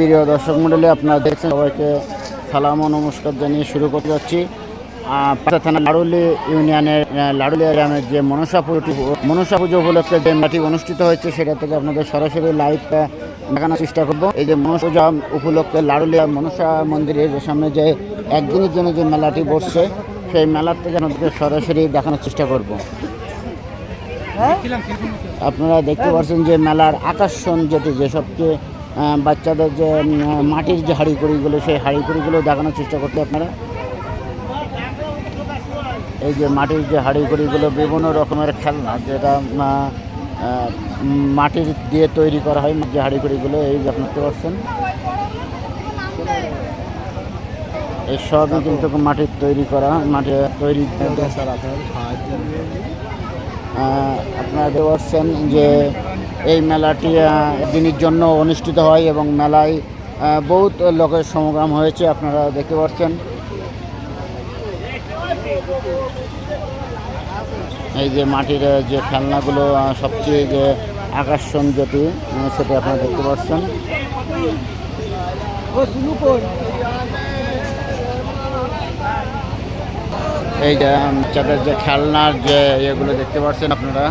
প্রিয় দর্শক মণ্ডলী, আপনারা দেখছেন সবাইকে সালাম ও নমস্কার জানিয়ে শুরু করতে যাচ্ছি। থানা লাড়ুলি ইউনিয়নের লাড়ুলিয়া গ্রামের যে মনসা পুজোটি মনসা পুজো উপলক্ষে যে মেলাটি অনুষ্ঠিত হয়েছে, সেটা থেকে আপনাদের সরাসরি লাইভ দেখানোর চেষ্টা করব। এই যে মনসা পূজা উপলক্ষে লাড়ুলিয়া মনসা মন্দিরের সামনে যে একদিনের জন্য যে মেলাটি বসছে, সেই মেলার থেকে আপনাদেরকে সরাসরি দেখানোর চেষ্টা করব। আপনারা দেখতে পাচ্ছেন যে মেলার আকর্ষণ যেটি, যে সবচেয়ে বাচ্চাদের যে মাটির যে হাঁড়িকুড়িগুলো, সেই হাঁড়িকুড়িগুলো দেখানোর চেষ্টা করতে আপনারা। এই যে মাটির যে হাঁড়িকুড়িগুলো বিভিন্ন রকমের খেলনা, যেটা মাটির দিয়ে তৈরি করা হয় যে হাঁড়িকুড়িগুলো, এই যে দেখতে পাচ্ছেন। এই কিন্তু মাটির তৈরি করা মাটির তৈরি আপনারা পাচ্ছেন যে এই মেলাটি দিনের জন্য অনুষ্ঠিত হয় এবং মেলায় বহুত লোকের সমাগম হয়েছে, আপনারা দেখতে পাচ্ছেন। এই যে মাটির যে খেলনাগুলো সবচেয়ে যে আকর্ষণ যেটি সেটি আপনারা দেখতে পাচ্ছেন। এই যে বাচ্চাদের যে খেলনার যে ইয়েগুলো দেখতে পাচ্ছেন আপনারা,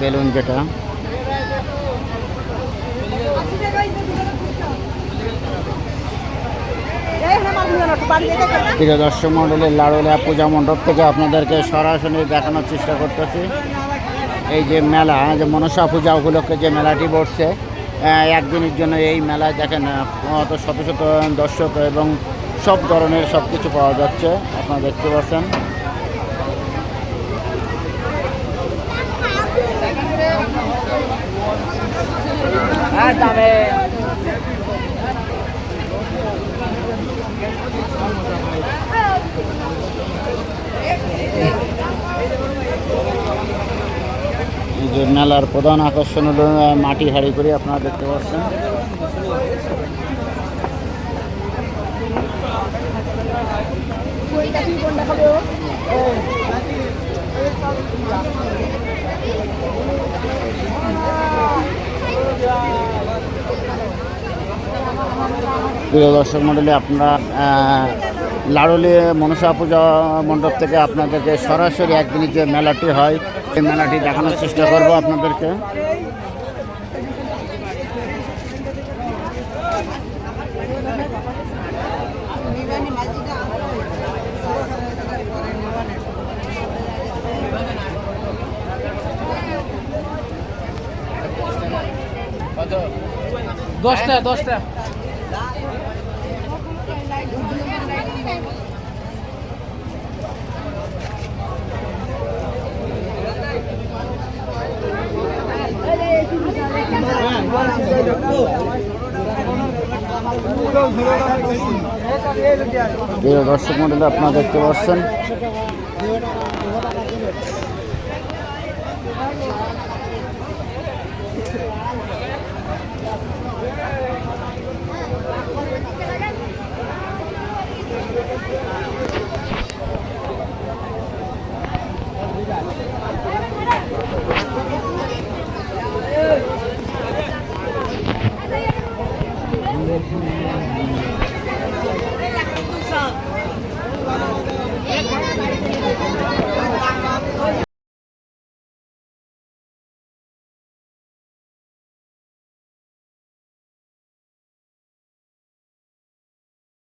বেলুন যেটা। প্রিয় দর্শক মণ্ডলের লাড়ুলিয়া পূজা মণ্ডপ থেকে আপনাদেরকে সরাসরি দেখানোর চেষ্টা করতেছি। এই যে মেলা যে মনসা পূজা উপলক্ষে যে মেলাটি বসছে একদিনের জন্য এই মেলায় দেখেন অত শত শত দর্শক এবং সব ধরনের সব কিছু পাওয়া যাচ্ছে, আপনারা দেখতে পাচ্ছেন। মেলার প্রধান আকর্ষণ হলো মাটি হাড়ি করে আপনারা দেখতে পাচ্ছেন। প্রিয় দর্শক মণ্ডলী, আপনারা লাড়ুলি মনসা পূজা মণ্ডপ থেকে আপনাদেরকে সরাসরি একদিনের যে মেলাটি হয়, সেই মেলাটি দেখানোর চেষ্টা করব আপনাদেরকে। দশটা দশটা। প্রিয় দর্শক মন্ডলী আপনারা দেখতে পাচ্ছেন। Thank you.